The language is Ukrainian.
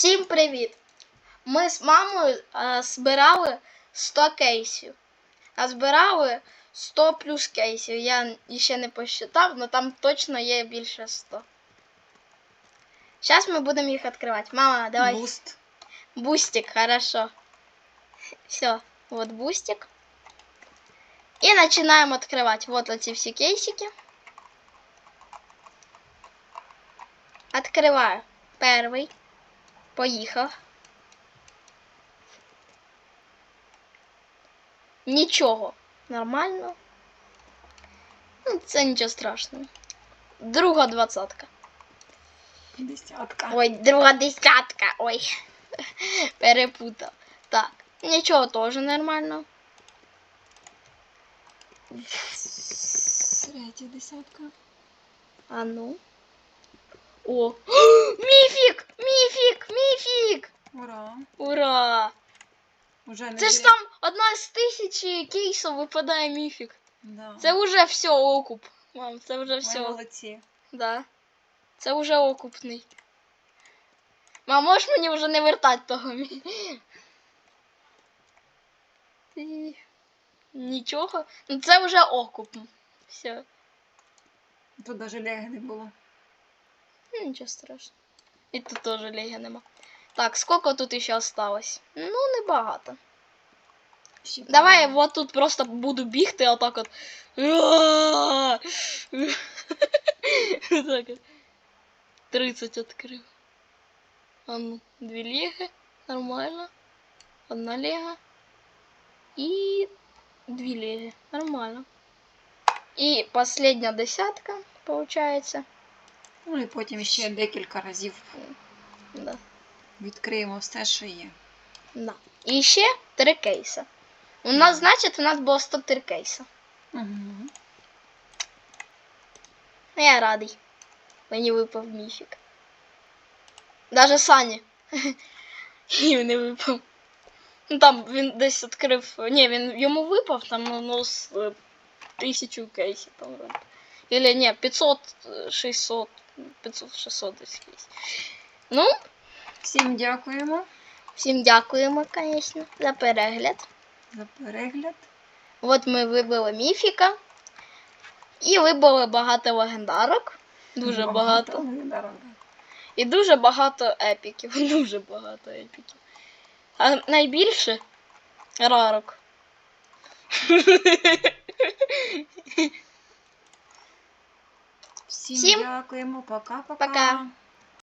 Всім привіт! Ми з мамою а, збирали 100 кейсів. А збирали 100 плюс кейсів. Я ще не посчитав, але там точно є більше 100. Зараз ми будемо їх відкривати. Мама, давай. Буст. Бустик, хорошо. Все, вот бустик. И начинаем открывать. Вот эти все кейсики. Открываю. Первый. Поїхав. Нічого. Нормально. Ну, це нічого страшного. Друга двадцятка. Десятка. Ой, друга десятка. Ой. Перепутав. Так. Нічого теж нормально. Третя десятка. А ну. О! Міфік! Міфік! Міфік! Ура. Ура! Уже не Це ж там одна з тисячі кейсів випадає міфік. Да. Це вже все окуп. Мам, це вже Ми все. молодці. Да. Це вже окупний. Мам, можеш мені вже не вертати того мі. Ти- Нічого. Ну це вже окуп. Все. Тут даже леги не було. Ну, нічого страшного. І тут теж легі нема. Так, скільки тут ще осталось? Ну, небагато. Ще Давай я пару. вот тут просто буду бігти, отак от. Так от. 30 відкрив. А ну, дві леги. Нормально. Одна лега. І дві леги. Нормально. І последня десятка, получается. Ну і потім ще декілька разів Да. відкриємо все, що є. Да. І ще три кейса. У нас, значить, у нас було 103 кейса. Угу. Ну, я радий. Мені випав міфік. Даже Сані. І не випав. Ну там він десь відкрив. Ні, він йому випав там ну, ну з е, тисячу кейсів там вроде. Или ні, 500, е, 600, 500, 600 десь кейсів. Ну, Всім дякуємо всім дякуємо, звісно, за перегляд. за перегляд. От ми вибили міфіка. І вибили багато легендарок. Дуже багато. легендарок. І дуже багато епіків. Дуже багато епіків. А найбільше рарок. Всім, Всім дякуємо. Пока-пока. пока.